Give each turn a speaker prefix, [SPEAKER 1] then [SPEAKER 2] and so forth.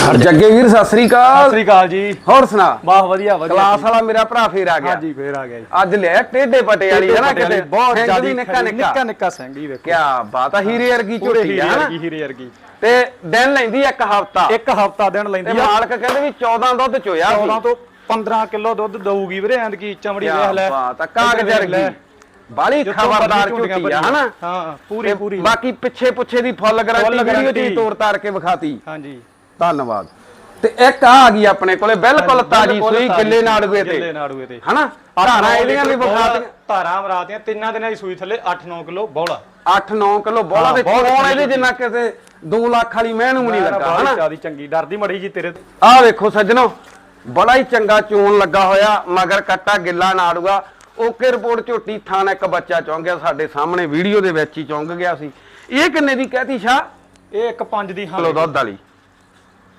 [SPEAKER 1] ਜੱਗੇ ਵੀਰ ਸਤਿ ਸ੍ਰੀ
[SPEAKER 2] ਸਤਿ
[SPEAKER 1] ਅਕਾਲ
[SPEAKER 2] ਸ੍ਰੀ ਅਕਾਲ ਜੀ।
[SPEAKER 1] ਹੋਰ ਸੁਣਾ।
[SPEAKER 2] ਵਾਹ ਵਧੀਆ ਵਧੀਆ।
[SPEAKER 1] ਕਲਾਸ ਵਾਲਾ ਮੇਰਾ ਭਰਾ ਫੇਰ ਆ ਗਿਆ।
[SPEAKER 2] ਹਾਂਜੀ ਫੇਰ ਆ ਗਿਆ ਜੀ।
[SPEAKER 1] ਅੱਜ ਲਿਆ ਟੇਢੇ ਪਟੇ ਵਾਲੀ ਹੈ ਨਾ ਕਿਤੇ?
[SPEAKER 2] ਬਹੁਤ ਜ਼ਿਆਦਾ
[SPEAKER 1] ਨਿੱਕਾ ਨਿੱਕਾ।
[SPEAKER 2] ਨਿੱਕਾ ਨਿੱਕਾ ਸਿੰਘ ਹੀ ਵੇਖੋ।
[SPEAKER 1] ਕੀ ਬਾਤ ਆ ਹੀਰੇ ਵਰਗੀ ਝੋਟੀ ਆ
[SPEAKER 2] ਵਰਗੀ ਹੀਰੇ ਵਰਗੀ।
[SPEAKER 1] ਤੇ ਦਿਨ ਲੈਂਦੀ ਇੱਕ ਹਫਤਾ।
[SPEAKER 2] ਇੱਕ ਹਫਤਾ ਦਿਨ ਲੈਂਦੀ ਆ।
[SPEAKER 1] ਮਾਲਕ ਕਹਿੰਦੇ ਵੀ 14 ਦੁੱਧ ਚੋਇਆ
[SPEAKER 2] 14 ਤੋਂ 15 ਕਿਲੋ ਦੁੱਧ ਦਊਗੀ ਵੀਰੇ ਐਂਦ ਕੀ ਚਮੜੀ ਵੇਖ ਲੈ।
[SPEAKER 1] ਬਾਤ ਆ ਕਾਗਜ਼। ਵਰਗੀ। ਬਾਲੀ ਖਬਰਦਾਰ ਝੋਟੀ ਆ ਹਨਾ
[SPEAKER 2] ਹਾਂ ਪੂਰੀ ਪੂਰੀ।
[SPEAKER 1] ਬਾਕੀ ਪਿੱਛੇ ਪੁੱਛੇ ਦੀ ਫੁੱਲ ਗਾਰੰਟੀ ਵੀਡੀਓ। ਦੀ ਤੋੜ ਤਾਰ ਕੇ ਵਿਖਾਤੀ।
[SPEAKER 2] ਹਾਂਜੀ।
[SPEAKER 1] ਧੰਨਵਾਦ। ਤੇ ਇੱਕ ਆ ਗਈ ਆਪਣੇ ਕੋਲੇ ਬਿਲਕੁਲ ਤਾਜੀ ਸੂਈ ਗਿੱਲੇ ਨਾੜੂਏ
[SPEAKER 2] ਗਿੱਲੇ
[SPEAKER 1] ਤੇ
[SPEAKER 2] ਨਾੜੂਏ ਤੇ।
[SPEAKER 1] ਹਨਾ? ਧਾਰਾਂ ਇਹਦੀਆਂ ਵੀ ਵਿਖਾਤੀਆਂ
[SPEAKER 2] ਧਾਰਾਂ ਮਰਾਤੀਆਂ ਤਿੰਨਾਂ ਦਿਨਾਂ ਦੀ ਸੂਈ ਥੱਲੇ 8-9 ਕਿਲੋ ਬੌਲਾ।
[SPEAKER 1] 8-9 ਕਿਲੋ ਬੋਲਾ
[SPEAKER 2] ਬਹੁਤ
[SPEAKER 1] ਚੋਣ ਇਹਦੇ ਜਿੰਨਾ ਕਿਸੇ 2 ਲੱਖ ਵਾਲੀ ਮਹਿਣ ਨੂੰ ਨਹੀਂ ਲੱਗਾ ਹਨਾ?
[SPEAKER 2] ਜਿਆਦੀ ਚੰਗੀ ਡਰਦੀ ਮੜੀ ਜੀ ਤੇਰੇ ਤੇ।
[SPEAKER 1] ਆਹ ਵੇਖੋ ਸੱਜਣੋ ਬੜਾ ਹੀ ਚੰਗਾ ਚੋਣ ਲੱਗਾ ਹੋਇਆ ਮਗਰ ਕੱਟਾ ਗਿੱਲਾ ਨਾੜੂਗਾ ਓਕੇ ਰਿਪੋਰਟ ਝੋਟੀ ਥਾਣ ਇੱਕ ਬੱਚਾ ਚੌਂਕ ਗਿਆ ਸਾਡੇ ਸਾਹਮਣੇ ਵੀਡੀਓ ਦੇ ਵਿੱਚ ਹੀ ਚੌਂਕ ਗਿਆ ਸੀ। ਇਹ ਕਿੰਨੇ ਦੀ ਕਹਿਤੀ ਸ਼ਾ
[SPEAKER 2] ਇਹ ਇੱਕ ਪੰਜ ਦੀ ਹਾਂ।
[SPEAKER 1] ਕਿਲੋ ਦੁੱਧ ਵਾਲੀ।